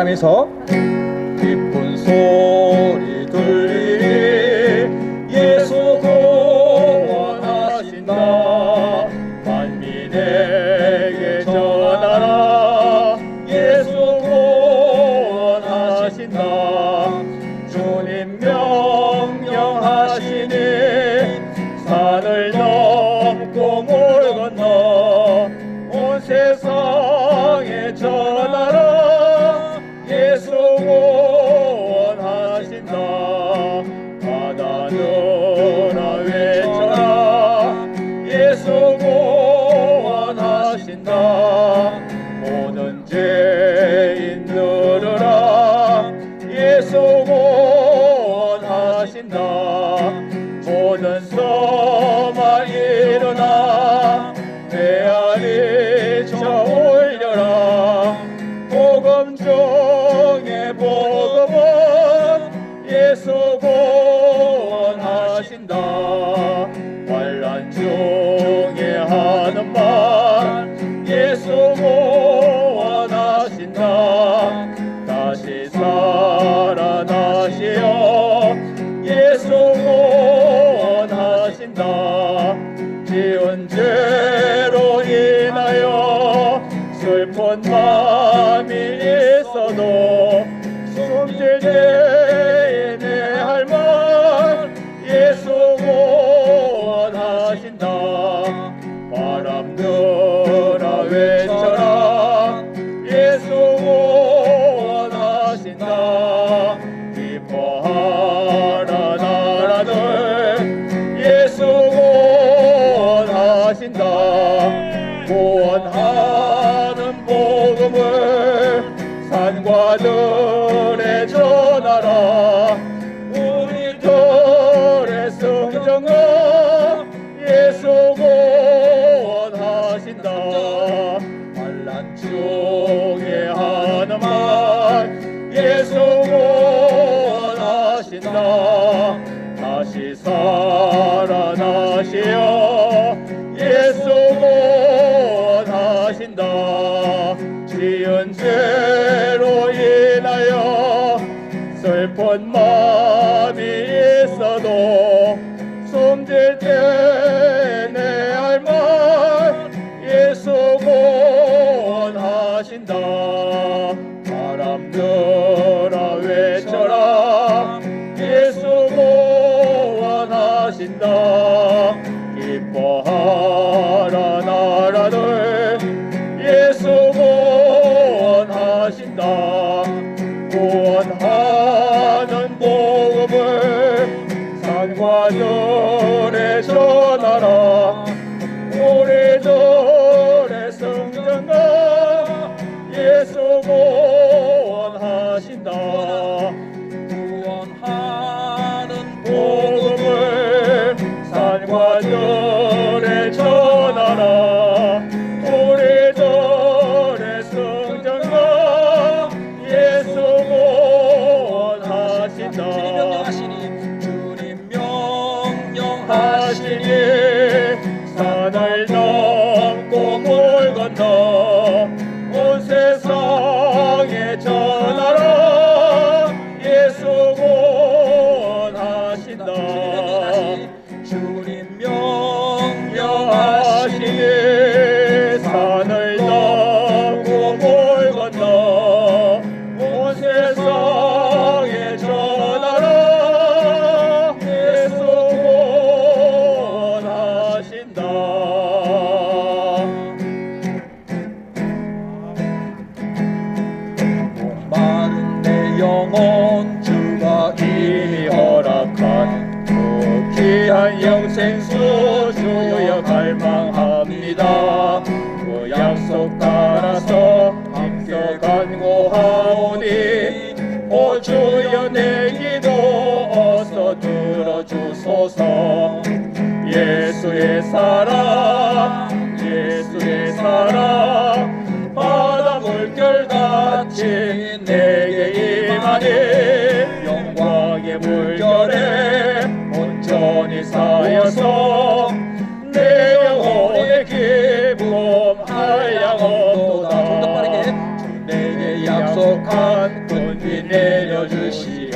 땅에서 기쁜 소리 들리니 예수 구원하신다. 만민에게 전하라. 예수 구원하신다. 검정의 보고본 예수 소원하신다. 기뻐하라 나라들. 예수 원하신다. 구원하는 복음을 산과 들 지은 죄로 인하여 슬픈 마음이 있어도 숨질 때내 알만 예수 구원하신다. 바람 들 Jesus. 약속 따라서 함께 간구하오니 오 주여 내 기도 어서 들어주소서. 예수의 사랑 예수의 사랑. 아, 할 양없도다 좀더 빠르게. 내게 약속한 군비 내려주시오.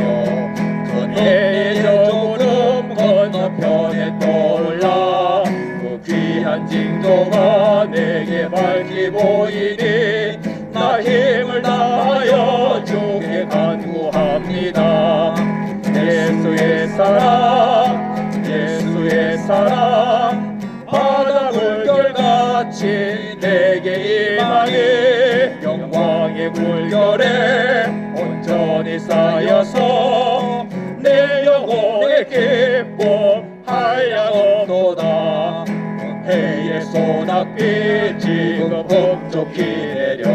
그네의 조금 건너편에 떠올라. 그 귀한 징조가 내게 밝히 보이니 나 힘을 다하여 주께 간구합니다. 예수의 사랑 예수의 사랑. 물결같이 내게 임하니 영광의 물결에 온전히 쌓여서 내 영혼의 기쁨 한량없도다. 해의 소낙비 지금 흡족히 내려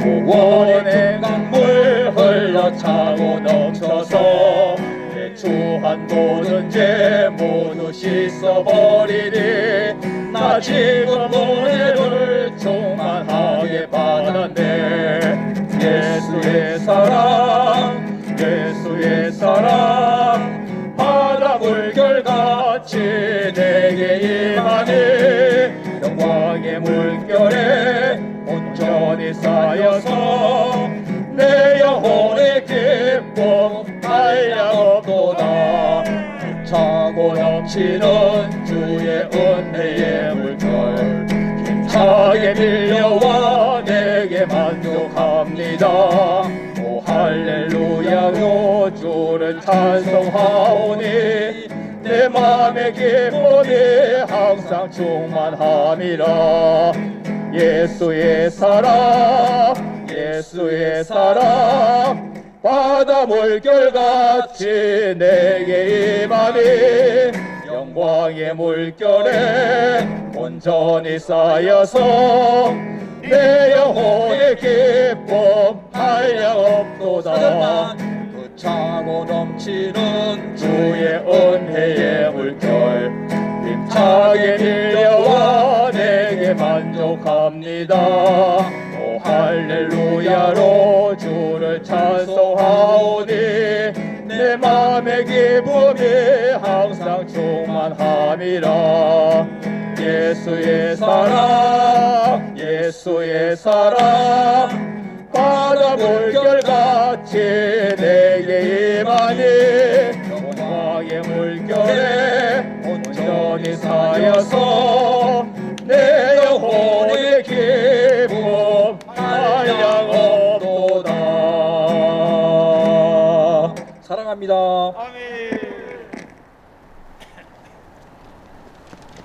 구원의 강물 흘러차고 넘쳐서 내 주한 모든 죄 모두 씻어버리니 나 지금 은혜를 충만하게 받았네. 예수의 사랑 예수의 사랑. 바다 물결같이 내게 임하니 영광의 물결에 온전히 쌓여서 내 영혼의 기쁨 한량없도다. 차고 넘치는 은혜의 물결 힘차게 밀려와 내게 만족합니다. 오 할렐루야로 주를 찬송하오니 내 맘의 기쁨이 항상 충만함이라. 예수의 사랑 예수의 사랑 바다 물결같이 내게 임하니 영광의 물결에 온전히 쌓여서 내 영혼의 기쁨 한량없도다 그 차고 넘치는 주의 은혜의 물결 힘차게 밀려와 내게 만족합니다. 오 할렐루야로 주를 찬송하오니 내 맘의 기쁨이 항상 충만함이라. 예수의 사랑 예수의 사랑. 바다 물결같이